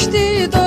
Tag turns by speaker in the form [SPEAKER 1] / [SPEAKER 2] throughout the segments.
[SPEAKER 1] geçti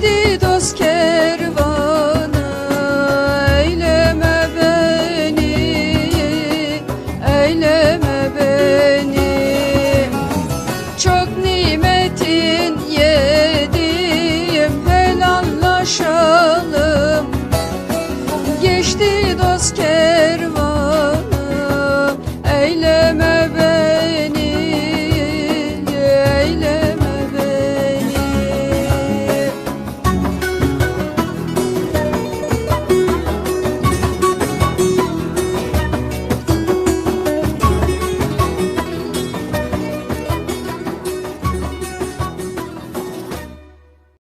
[SPEAKER 1] geçti dost kervanı Eyleme beni, eyleme beni. Çok nimetin yedim helallaşalım. Geçti dost kervanı